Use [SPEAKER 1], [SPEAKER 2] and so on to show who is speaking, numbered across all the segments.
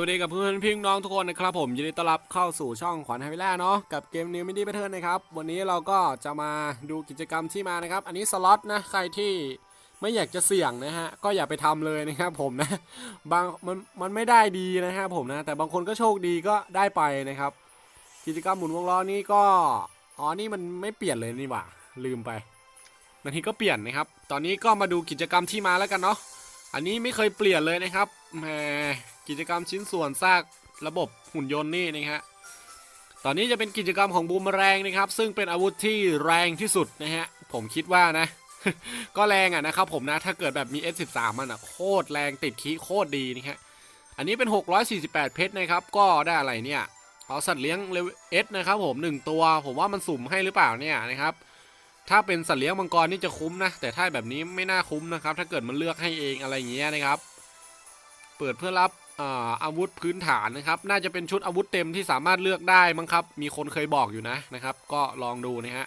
[SPEAKER 1] วัสดีกับเพื่อนพี่น้องทุกคนนะครับผมยินดีต้อนรับเข้าสู่ช่องขวัญไฮวิล่าเนาะกับเกมนิวมิดี้แพทเทิร์นนะครับ วันนี้เราก็จะมาดูกิจกรรมที่มานะครับ อันนี้สล็อตนะใครที่ไม่อยากจะเสี่ยงนะฮะก็อย่าไปทำเลยนะครับผมนะบางมันมันไม่ได้ดีนะครับผมนะแต่บางคนก็โชคดีก็ได้ไปนะครับ กิจกรรมหมุนวงล้อนี่ก็อ๋อนี่มันไม่เปลี่ยนเลยนี่หว่าลืมไปบางทีก็เปลี่ยนนะครับ ตอนนี้ก็มาดูกิจกรรมที่มาแล้วกันเนาะ อันนี้ไม่เคยเปลี่ยนเลยนะครับแหมกิจกรรมชิ้นส่วนซากระบบหุ่นยนต์นี่นะฮะตอนนี้จะเป็นกิจกรรมของบูมแรงนะครับ ซึ่งเป็นอาวุธที่แรงที่สุดนะฮะผมคิดว่านะ ก็แรงอะนะครับผมนะถ้าเกิดแบบมี S13 มันอะโคตรแรงติดคีโคตรดีนะฮะอันนี้เป็น 648 เพชรนะครับ ก็ได้อะไรเนี่ยเอาสัตว์เลี้ยงเลเวล S นะครับผม1ตัว ผมว่ามันสุ่มให้หรือเปล่าเนี่ยนะครับ ถ้าเป็นสัตว์เลี้ยงมังกรนี่จะคุ้มนะ แต่ถ้าแบบนี้ไม่น่าคุ้มนะครับ ถ้าเกิดมันเลือกให้เองอะไรอย่างเงี้ยนะครับ เปิดเพื่อรับอาอาวุธพื้นฐานนะครับ น่าจะเป็นชุดอาวุธเต็มที่สามารถเลือกได้มั้งครับ มีคนเคยบอกอยู่นะนะครับ ก็ลองดูนะฮะ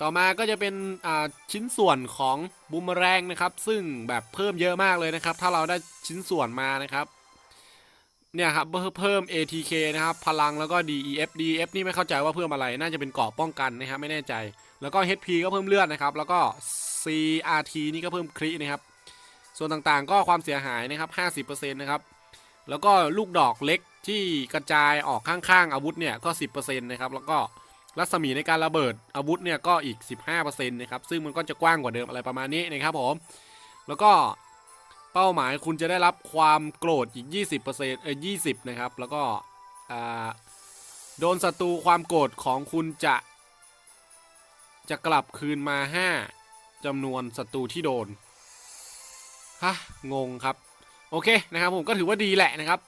[SPEAKER 1] ต่อมาก็จะเป็นชิ้นส่วนของบูมแรงนะครับ ซึ่งแบบเพิ่มเยอะมากเลยนะครับ ถ้าเราได้ชิ้นส่วนมานะครับ เนี่ยครับเพิ่มเพิ่ม ATK นะครับ พลังแล้วก็ DEF DEF นี่ไม่เข้าใจว่าเพิ่มอะไร น่าจะเป็นเกราะป้องกันนะครับ ไม่แน่ใจ แล้วก็ HP ก็เพิ่มเลือดนะครับ แล้วก็ CRT นี่ก็เพิ่มครินะครับ ส่วนต่างๆก็ความเสียหายนะครับ 50%นะครับ แล้วก็ลูกดอกเล็กที่กระจายออกข้างๆอาวุธเนี่ยก็ 10%นะครับ แล้วก็รัศมีในการระเบิดอาวุธเนี่ยก็อีก 15%นะครับ ซึ่งมันก็จะกว้างกว่าเดิมอะไรประมาณนี้นะครับผม แล้วก็เป้าหมายคุณจะได้รับความโกรธอีก 20%เออ20 นะครับ แล้วก็โดนศัตรูความโกรธของคุณจะ จะกลับคืนมา 5จำนวนศัตรูที่โดน ฮะ งงครับ โอเคนะครับผมก็ถือว่าดีแหละนะครับ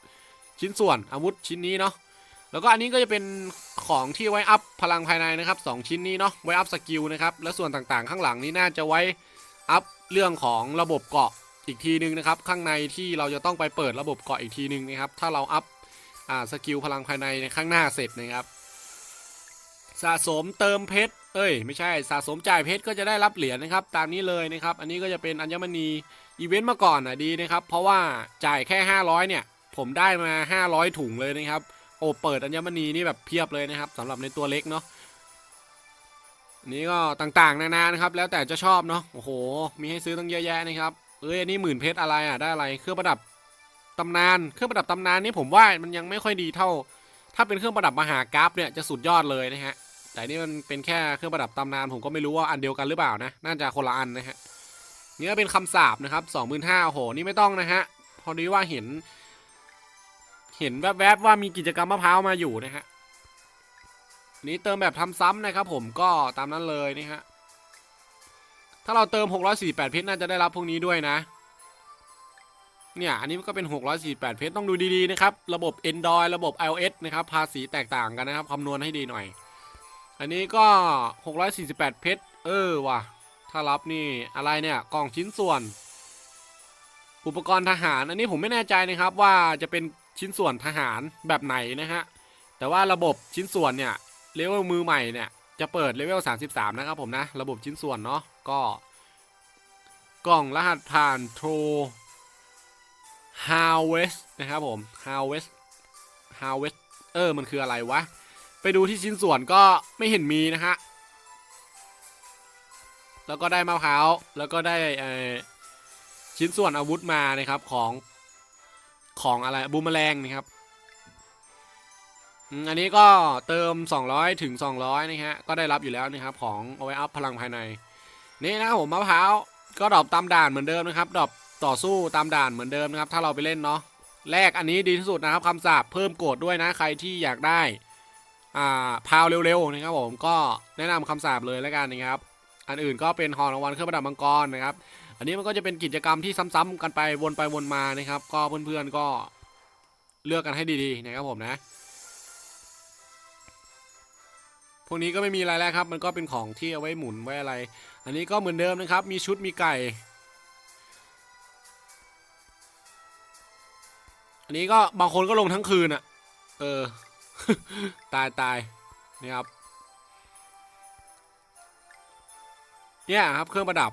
[SPEAKER 1] ชิ้นส่วนอาวุธชิ้นนี้เนาะแล้วก็อันนี้ก็จะเป็นของที่ไว้อัพพลังภายในนะครับ 2 ชิ้นนี้เนาะไว้อัพสกิลนะครับ และส่วนต่างๆ ข้างหลังนี้น่าจะไว้อัพเรื่องของระบบเกาะอีกทีนึงนะครับ ข้างในที่เราจะต้องไปเปิดระบบเกาะอีกทีนึงนะครับ ถ้าเราอัพอ่าสกิลพลังภายในในข้างหน้าเสร็จนะครับ สะสมเติมเพชร เอ้ย ไม่ใช่สะสมจ่ายเพชรก็จะได้รับเหรียญนะครับ ตามนี้เลยนะครับ อันนี้ก็จะเป็นอัญมณีอีเวนต์มาก่อนอะดีนะครับ เพราะว่าจ่ายแค่ 500 เนี่ย ผมได้มา 500 ถุงเลยนะครับ โอ้เปิดอัญมณีนี่แบบเพียบเลยนะครับสำหรับในตัวเล็กเนาะอันนี้ก็ต่างๆ นานานะครับ แล้วแต่จะชอบเนาะโอ้โห มีให้ซื้อตั้งเยอะแยะนะครับเอ้ยอันนี้หมื่นเพชรอะไรอะได้อะไรเครื่องประดับตำนานเครื่องประดับตำนานนี่ผมว่ามันยังไม่ค่อยดีเท่า ถ้าเป็นเครื่องประดับมหากราฟเนี่ยจะสุดยอดเลยนะฮะ แต่นี่มันเป็นแค่เครื่องประดับตำนานผมก็ไม่รู้ว่าอันเดียวกันหรือเปล่านะ น่าจะคนละอันนะฮะนี่ก็เป็นคำสาบนะครับสองหมื่นห้าโอ้โห นี่ไม่ต้องนะฮะ พอดีว่าเห็น เห็นแวบๆว่ามีกิจกรรมมะพร้าวมาอยู่นะฮะนี่เติมแบบทำซ้ำนะครับผมก็ตามนั้นเลยนี่ฮะ ถ้าเราเติม 648 เพชรน่าจะได้รับพวกนี้ด้วยนะ เนี่ยอันนี้ก็เป็น 648 เพชรต้องดูดีๆนะครับ ระบบ Android ระบบ iOS นะครับ ภาษีแตกต่างกันนะครับคำนวณให้ดีหน่อย อันนี้ก็ 648 เพชร เออว่ะ ถ้ารับนี่อะไรเนี่ย กล่องชิ้นส่วน อุปกรณ์ทหาร อันนี้ผมไม่แน่ใจนะครับว่าจะเป็นชิ้นส่วนทหารแบบไหนนะฮะ แต่ว่าระบบชิ้นส่วนเนี่ยเลเวลมือใหม่เนี่ยจะเปิดเลเวล 33 นะครับผมนะ ระบบชิ้นส่วนเนาะ ก็ กล่องรหัสผ่าน True Harvest นะครับผม Harvest Harvest เออ มันคืออะไรวะ ไปดูที่ชิ้นส่วนก็ไม่เห็นมีนะฮะ แล้วก็ได้มะพร้าว แล้วก็ได้ชิ้นส่วนอาวุธมานะครับของของอะไรบูมแมลงนะครับ อันนี้ก็เติม 200 ถึง 200 นะฮะ ก็ได้รับอยู่แล้วนะครับของเอาไว้อัพพลังภายใน นี่นะครับผมมะพร้าวก็ดรอปตามด่านเหมือนเดิมนะครับดรอปต่อสู้ตามด่านเหมือนเดิมนะครับ ถ้าเราไปเล่นเนาะแรกอันนี้ดีที่สุดนะครับคำสาปเพิ่มโกรธด้วยนะใครที่อยากได้ อ่าพาวเร็วๆนะครับผมก็แนะนำคำสาปเลยแล้วกันนะครับ อันอื่นก็เป็นหอรางวัลเครื่องประดับมังกรนะครับ อันนี้มันก็จะเป็นกิจกรรมที่ซ้ำๆกันไปวนไปวนมานะครับ ก็เพื่อนๆก็เลือกกันให้ดีๆนะครับผมนะพวกนี้ก็ไม่มีอะไรแล้วครับ มันก็เป็นของที่เอาไว้หมุนไว้อะไร อันนี้ก็เหมือนเดิมนะครับ มีชุดมีไก่ อันนี้ก็บางคนก็ลงทั้งคืนอะ่ะ เออ ตายตายนี่ครับเนี่ยครับเครื่องประดับ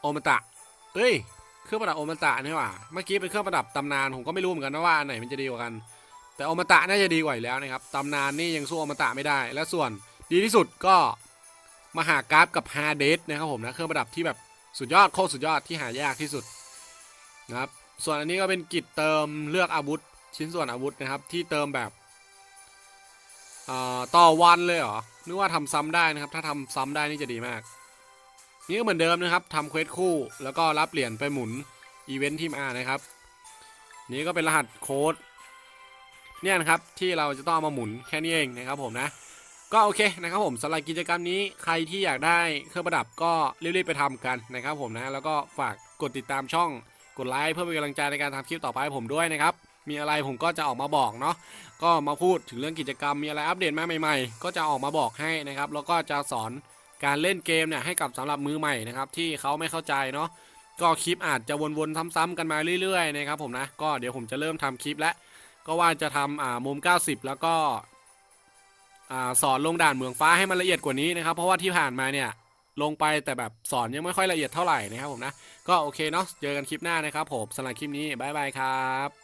[SPEAKER 1] โอมตะเอ้ยเครื่องประดับโอมาตะนี่หว่าเมื่อกี้เป็นเครื่องประดับตำนานผมก็ไม่รู้เหมือนกันนะว่าอันไหนมันจะดีกว่ากัน แต่โอมาตะน่าจะดีกว่าอยู่แล้วนะครับตำนานนี่ยังสู้โอมาตะไม่ได้ และส่วนดีที่สุดก็มหากราฟกับฮาเดสนะครับผมนะเครื่องประดับที่แบบสุดยอดโคตรสุดยอดที่หายากที่สุดนะครับส่วนอันนี้ก็เป็นกิจเติมเลือกอาวุธชิ้นส่วนอาวุธนะครับ ที่เติมแบบ ต่อวันเลยเหรอนึกว่าทำซ้ำได้นะครับ ถ้าทำซ้ำได้นี่จะดีมาก นี่ก็เหมือนเดิมนะครับทำเควสคู่ แล้วก็รับเหรียญไปหมุนอีเวนท์ทีมอาร์นะครับ นี่ก็เป็นรหัสโค้ดเนี่ยนะครับที่เราจะต้องเอามาหมุนแค่นี้เองนะครับผมนะก็โอเคนะครับผมสำหรับกิจกรรมนี้ใครที่อยากได้เครื่องประดับก็รีบๆไปทำกันนะครับผมนะแล้วก็ฝากกดติดตามช่องกดไลค์เพื่อเป็นกำลังใจในการทำคลิปต่อไปให้ผมด้วยนะครับ มีอะไรผมก็จะออกมาบอกเนาะก็มาพูดถึงเรื่องกิจกรรมมีอะไรอัปเดตมาใหม่ ๆ ก็จะออกมาบอกให้นะครับ แล้วก็จะสอนการเล่นเกมเนี่ยให้กับสำหรับมือใหม่นะครับที่เขาไม่เข้าใจเนาะก็คลิปอาจจะวนๆซ้ำๆกันมาเรื่อยๆนะครับผมนะก็เดี๋ยวผมจะเริ่มทำคลิปแล้วก็ว่าจะทำอ่ามุม 90 แล้วก็อ่าสอนลงด่านเมืองฟ้าให้มันละเอียดกว่านี้นะครับ เพราะว่าที่ผ่านมาเนี่ยลงไปแต่แบบสอนยังไม่ค่อยละเอียดเท่าไหร่นะครับผมนะ ก็โอเคเนาะเจอกันคลิปหน้านะครับผมสำหรับคลิปนี้บ๊ายบายครับ